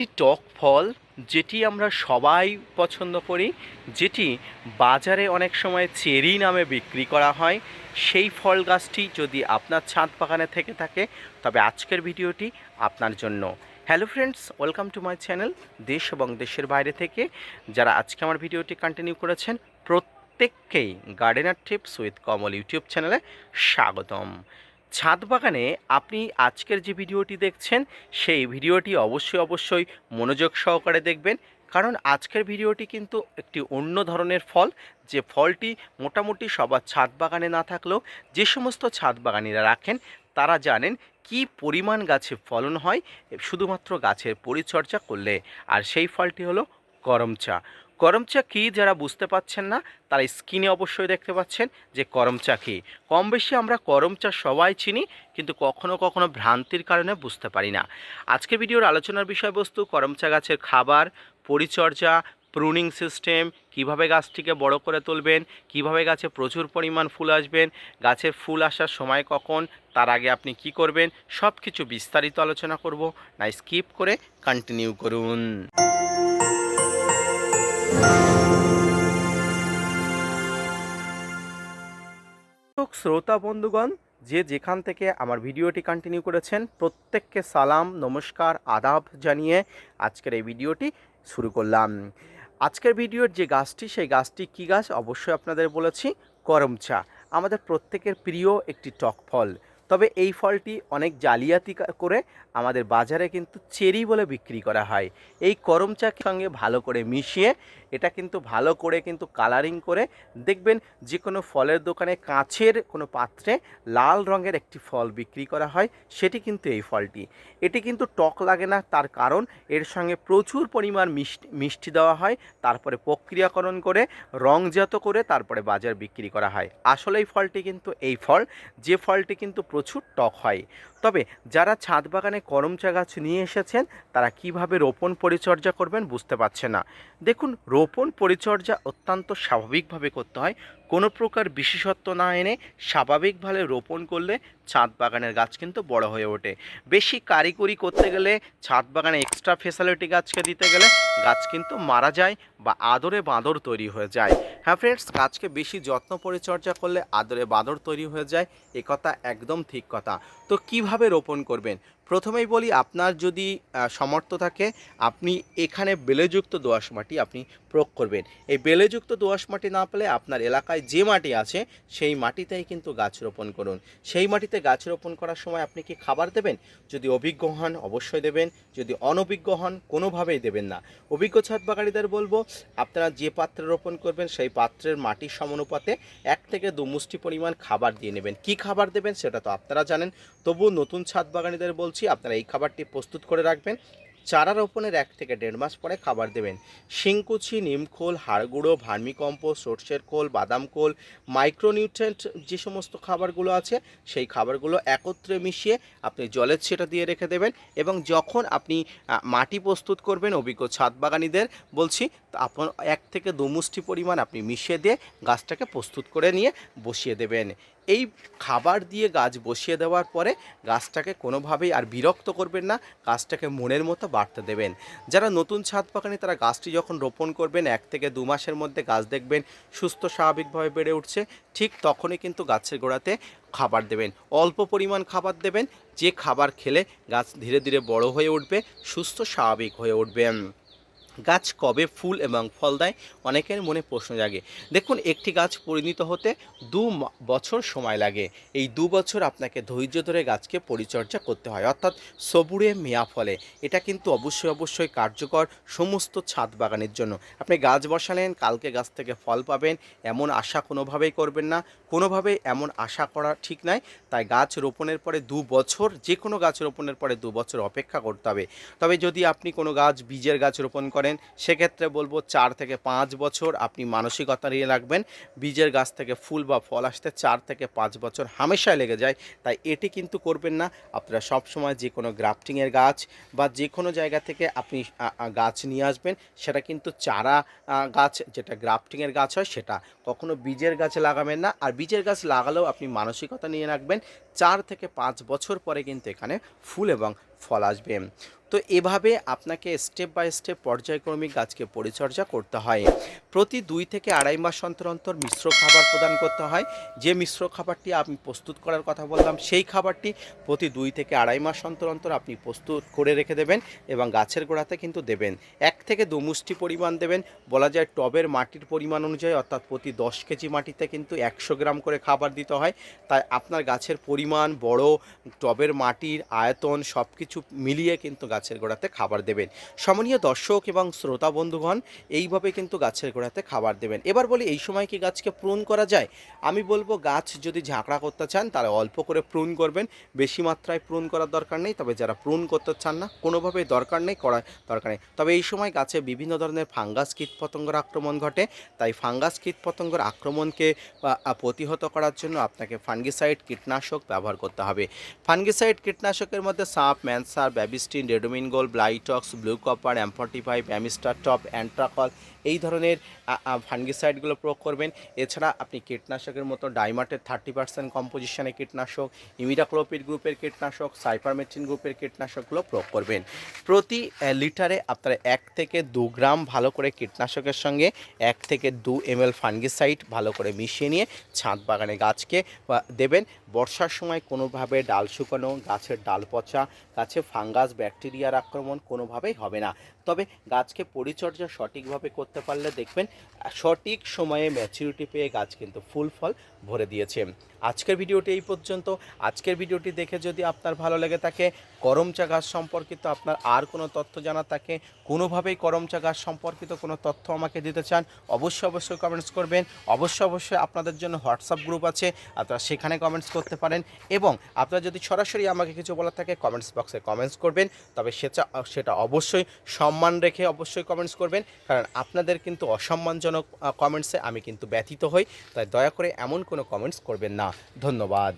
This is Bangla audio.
একটি টক ফল যেটি আমরা সবাই পছন্দ করি, যেটি বাজারে অনেক সময় চেরি নামে বিক্রি করা হয়। সেই ফল গাছটি যদি আপনার ছাদ বাগানে থেকে থাকে, তবে আজকের ভিডিওটি আপনার জন্য। Hello friends welcome to my channel দেশ এবং দেশের বাইরে থেকে যারা আজকে আমার ভিডিওটি কন্টিনিউ করেছেন, প্রত্যেককেই gardener tips with Kamal YouTube চ্যানেলে স্বাগতম। ছাদ বাগানে আপনি আজকের যে ভিডিওটি দেখছেন, সেই ভিডিওটি অবশ্যই অবশ্যই মনোযোগ সহকারে দেখবেন। কারণ আজকের ভিডিওটি কিন্তু একটি অন্য ধরনের ফল। যে ফলটি মোটামুটি সবার ছাদ বাগানে না থাকলেও যে সমস্ত ছাদ বাগানিরা রাখেন, তারা জানেন কি পরিমাণ গাছে ফলন হয়। শুধুমাত্র গাছের পরিচর্যা করলে। আর সেই ফলটি হলো গরম চা। করম চা কী যারা বুঝতে পাচ্ছেন না, তারা স্ক্রিনে অবশ্যই দেখতে পাচ্ছেন যে করম চা কী। কম বেশি আমরা করম চা সবাই চিনি, কিন্তু কখনো কখনো ভ্রান্তির কারণে বুঝতে পারি না। আজকের ভিডিওর আলোচনার বিষয়বস্তু করম চা গাছের খাবার, পরিচর্যা প্রুনিং সিস্টেম কীভাবে গাছটিকে বড় করে তুলবেন, কীভাবে গাছে প্রচুর পরিমাণ ফুল আসবেন, গাছের ফুল আসার সময় কখন, তার আগে আপনি কি করবেন সব কিছু বিস্তারিত আলোচনা করব। না স্কিপ করে কন্টিনিউ করুন। দর্শক, শ্রোতা বন্ধুগণ যে যেখান থেকে আমার ভিডিওটি কন্টিনিউ করেছেন প্রত্যেককে সালাম নমস্কার আদাব জানিয়ে আজকের এই ভিডিওটি শুরু করলাম। আজকের ভিডিওর যে গাছটি সেই গাছটি কী গাছ? অবশ্যই আপনাদের বলেছি করমচা। আমাদের প্রত্যেকের প্রিয় একটি টক ফল। তবে এই ফলটি অনেক জালিয়াতি করে আমাদের বাজারে কিন্তু চেরি বলে বিক্রি করা হয়। এই করম চার সঙ্গে ভালো করে মিশিয়ে এটা কিন্তু ভালো করে কিন্তু কালারিং করে দেখবেন যে কোনো ফলের দোকানে কাঁচের কোনো পাত্রে লাল রঙের একটি ফল বিক্রি করা হয়, সেটি কিন্তু এই ফলটি। এটি কিন্তু টক লাগে না, তার কারণ এর সঙ্গে প্রচুর পরিমাণ মিষ্টি মিষ্টি দেওয়া হয়, তারপরে প্রক্রিয়াকরণ করে রংজাত করে তারপরে বাজার বিক্রি করা হয়। আসলে এই ফলটি কিন্তু এই ফল, যে ফলটি কিন্তু প্রচুর টক হয়। তবে যারা ছাদ বাগানে করমচা গাছ নিয়ে এসেছেন, তারা কীভাবে রোপণ পরিচর্যা করবেন বুঝতে পারছে না। দেখুন, রোপণ পরিচর্যা অত্যন্ত স্বাভাবিকভাবে করতে হয়। কোনো প্রকার বিশেষত্ব না এনে স্বাভাবিকভাবে রোপণ করলে ছাদ বাগানের গাছ কিন্তু বড় হয়ে ওঠে। বেশি কারিগরি করতে গেলে, ছাদ বাগানে এক্সট্রা ফেসিলিটি গাছকে দিতে গেলে গাছ কিন্তু মারা যায় বা আদরে বাঁদর তৈরি হয়ে যায়। হ্যাঁ ফ্রেন্ডস গাছকে বেশি যত্ন পরিচর্যা করলে আদরে বাঁদর তৈরি হয়ে যায়, এ কথা একদম ঠিক কথা। তো কীভাবে রোপণ করবেন? প্রথমেই বলি আপনার যদি আহ, সামর্থ্য থাকে আপনি এখানে বেলেযুক্ত দোআঁশ মাটি আপনি প্রয়োগ করবেন। এই বেলেযুক্ত দোআঁশ মাটি না পেলে আপনার এলাকায় যে মাটি আছে সেই মাটিতেই কিন্তু গাছ রোপণ করুন। সেই মাটিতে গাছ রোপণ করার সময় আপনি কি খাবার দেবেন? যদি অভিজ্ঞ হন অবশ্যই দেবেন। যদি অনভিজ্ঞ হন কোনোভাবেই দেবেন না। অভিজ্ঞ ছাদ বাগানিদের বলব আপনারা যে পাত্রে রোপণ করবেন সেই পাত্রের মাটির সমানুপাতে এক থেকে দু মুষ্টি পরিমাণ খাবার দিয়ে নেবেন। কি খাবার দেবেন সেটা তো আপনারা জানেন। তবু নতুন ছাদ বাগানিদের বলছি, আপনারা এই খাবারটি প্রস্তুত করে রাখবেন। চারা রোপণের এক থেকে দেড় মাস পরে খাবার দেবেন। শিংকুচি, নিমখোল, হাড়গুঁড়ো, ভার্মিকম্পোস্ট, সর্ষের খোল, বাদাম খোল মাইক্রোনিউট্রেন্ট যে সমস্ত খাবারগুলো আছে, সেই খাবারগুলো একত্রে মিশিয়ে আপনি জলের সেটা দিয়ে রেখে দেবেন এবং যখন আপনি মাটি প্রস্তুত করবেন অভিজ্ঞ ছাদ বাগানিদের বলছি আপন এক থেকে দু মুষ্টি পরিমাণ আপনি মিশিয়ে দিয়ে গাছটাকে প্রস্তুত করে নিয়ে বসিয়ে দেবেন। এই খাবার দিয়ে গাছ বসিয়ে দেওয়ার পরে গাছটাকে কোনোভাবেই আর বিরক্ত করবেন না, গাছটাকে মনের মতো বাড়তে দেবেন। যারা নতুন ছাদ বাগানে তারা গাছটি যখন রোপণ করবেন, এক থেকে দু মাসের মধ্যে গাছ দেখবেন সুস্থ, স্বাভাবিকভাবে বেড়ে উঠছে, ঠিক তখনই কিন্তু গাছের গোড়াতে খাবার দেবেন। অল্প পরিমাণ খাবার দেবেন, যে খাবার খেলে গাছ ধীরে ধীরে বড় হয়ে উঠবে, সুস্থ, স্বাভাবিক হয়ে উঠবে। গাছ কবে ফুল এবং ফল দেয়? অনেকের মনে প্রশ্ন জাগে। দেখুন, একটি গাছ পরিণত হতে দু বছর সময় লাগে। এই দু বছর আপনাকে ধৈর্য ধরে গাছকে পরিচর্যা করতে হয়, অর্থাৎ সবুরে মেয়া ফলে। এটা কিন্তু অবশ্যই অবশ্যই কার্যকর সমস্ত ছাদ বাগানের জন্য। আপনি গাছ বসালেন, কালকে গাছ থেকে ফল পাবেন, এমন আশা কোনোভাবেই করবেন না। কোনোভাবেই এমন আশা করা ঠিক নয় তাই গাছ রোপণের পরে দু বছর, যে কোনো গাছ রোপণের পরে দু বছর অপেক্ষা করতে হবে। তবে যদি আপনি কোনো গাছ বীজের গাছ রোপণ করেন সেক্ষেত্রে বলব চার থেকে পাঁচ বছর আপনি মানসিকতা নিয়ে রাখবেন। বীজের গাছ থেকে ফুল বা ফল আসতে চার থেকে পাঁচ বছর হামেশায় লেগে যায়, তাই এটি কিন্তু করবেন না। আপনারা সবসময় যে কোনো গ্রাফটিংয়ের গাছ বা যে কোনো জায়গা থেকে আপনি গাছ নিয়ে আসবেন, সেটা কিন্তু চারা গাছ, যেটা গ্রাফটিংয়ের গাছ হয়, সেটা কখনো বীজের গাছ লাগাবেন না। আর বীজের গাছ লাগালেও আপনি মানসিকতা নিয়ে রাখবেন চার থেকে পাঁচ বছর পরে কিন্তু এখানে ফুল এবং ফল আসবে। তো এভাবে আপনাকে স্টেপ বাই স্টেপ পর্যায়ক্রমিক গাছকে পরিচর্যা করতে হয়। প্রতি দুই থেকে আড়াই মাস অন্তর অন্তর মিশ্র খাবার প্রদান করতে হয়। যে মিশ্র খাবারটি আমি প্রস্তুত করার কথা বললাম, সেই খাবারটি প্রতি দুই থেকে আড়াই মাস অন্তর অন্তর আপনি প্রস্তুত করে রেখে দেবেন এবং গাছের গোড়াতে কিন্তু দেবেন। এক থেকে দু মুষ্টি পরিমাণ দেবেন। বলা যায় টবের মাটির পরিমাণ অনুযায়ী, অর্থাৎ প্রতি দশ কেজি মাটিতে কিন্তু একশো গ্রাম করে খাবার দিতে হয়। তাই আপনার গাছের পরিমাণ, বড় টবের মাটির আয়তন সব কিছু মিলিয়ে কিন্তু গাছের গোড়াতে খাবার দেবেন। সমনীয় দর্শক এবং শ্রোতা বন্ধুগণ, এইভাবে কিন্তু গাছের গোড়াতে খাবার দেবেন। এবার বলি, এই সময় কি গাছকে প্রুন করা যায়? আমি বলব, গাছ যদি ঝাঁকড়া করতে চান, তাহলে অল্প করে প্রুন করবেন। বেশি মাত্রায় প্রুন করার দরকার নেই, তবে যারা প্রুন করতে চান না, কোনোভাবেই দরকার নেই, করার দরকার নেই। তবে এই সময় গাছে বিভিন্ন ধরনের ফাঙ্গাস কীটপতঙ্গের আক্রমণ ঘটে। তাই ফাঙ্গাস কীটপতঙ্গের আক্রমণকে প্রতিহত করার জন্য আপনাকে ফাঙ্গিসাইড কীটনাশক ব্যবহার করতে হবে। ফাঙ্গিসাইড কীটনাশকের মধ্যে সাপ, ম্যানসার, Bavistin Ridomil gold Blitox blue copper অ্যাম্পটি five, Amistar top, Antracol, এই ধরনের ফাঙ্গিসাইডগুলো প্রয়োগ করবেন। এছাড়া আপনি কীটনাশকের মতো ডাইমাটের থার্টি পার্সেন্ট কম্পোজিশনের কীটনাশক ইমিডাক্লোপিড গ্রুপের কীটনাশক সাইপারমেট্রিন গ্রুপের কীটনাশকগুলো প্রয়োগ করবেন। প্রতি লিটারে আপনারা এক থেকে দু গ্রাম ভালো করে কীটনাশকের সঙ্গে এক থেকে দু এম এল ফাঙ্গিসাইড ভালো করে মিশিয়ে নিয়ে ছাদ বাগানে গাছকে দেবেন। বর্ষার সময় কোনোভাবে ডাল শুকানো, গাছের ডাল পচা, গাছে ফাঙ্গাস, ব্যাকটেরিয়ার আক্রমণ কোনোভাবেই হবে না। তবে গাছকে পরিচর্যা সঠিকভাবে করতে পারলে দেখবেন আহ, সঠিক সময়ে ম্যাচুরিটি পেয়ে গাছ কিন্তু ফুল ফল ভরে দিয়েছে। আজকের ভিডিওটি এই পর্যন্ত। আজকের ভিডিওটি দেখে যদি আপনার ভালো লেগে থাকে করমচা গাছ সম্পর্কিত আপনার আর কোনো তথ্য জানা থাকে কোনোভাবেই করমচা গাছ সম্পর্কিত কোনো তথ্য আমাকে দিতে চান অবশ্যই অবশ্যই কমেন্টস করবেন। অবশ্যই অবশ্যই আপনাদের জন্য হোয়াটসঅ্যাপ গ্রুপ আছে আপনারা সেখানে কমেন্টস করতে পারেন এবং আপনারা যদি সরাসরি আমাকে কিছু বলার থাকে কমেন্টস বক্সে কমেন্টস করবেন। তবে সেটা সেটা অবশ্যই সম্মান রেখে অবশ্যই কমেন্টস করবেন। কারণ আপনাদের কিন্তু অসম্মানজনক কমেন্টসে আমি কিন্তু ব্যথিত হই। তাই দয়া করে এমন কোনো কমেন্টস করবেন না। ধন্যবাদ।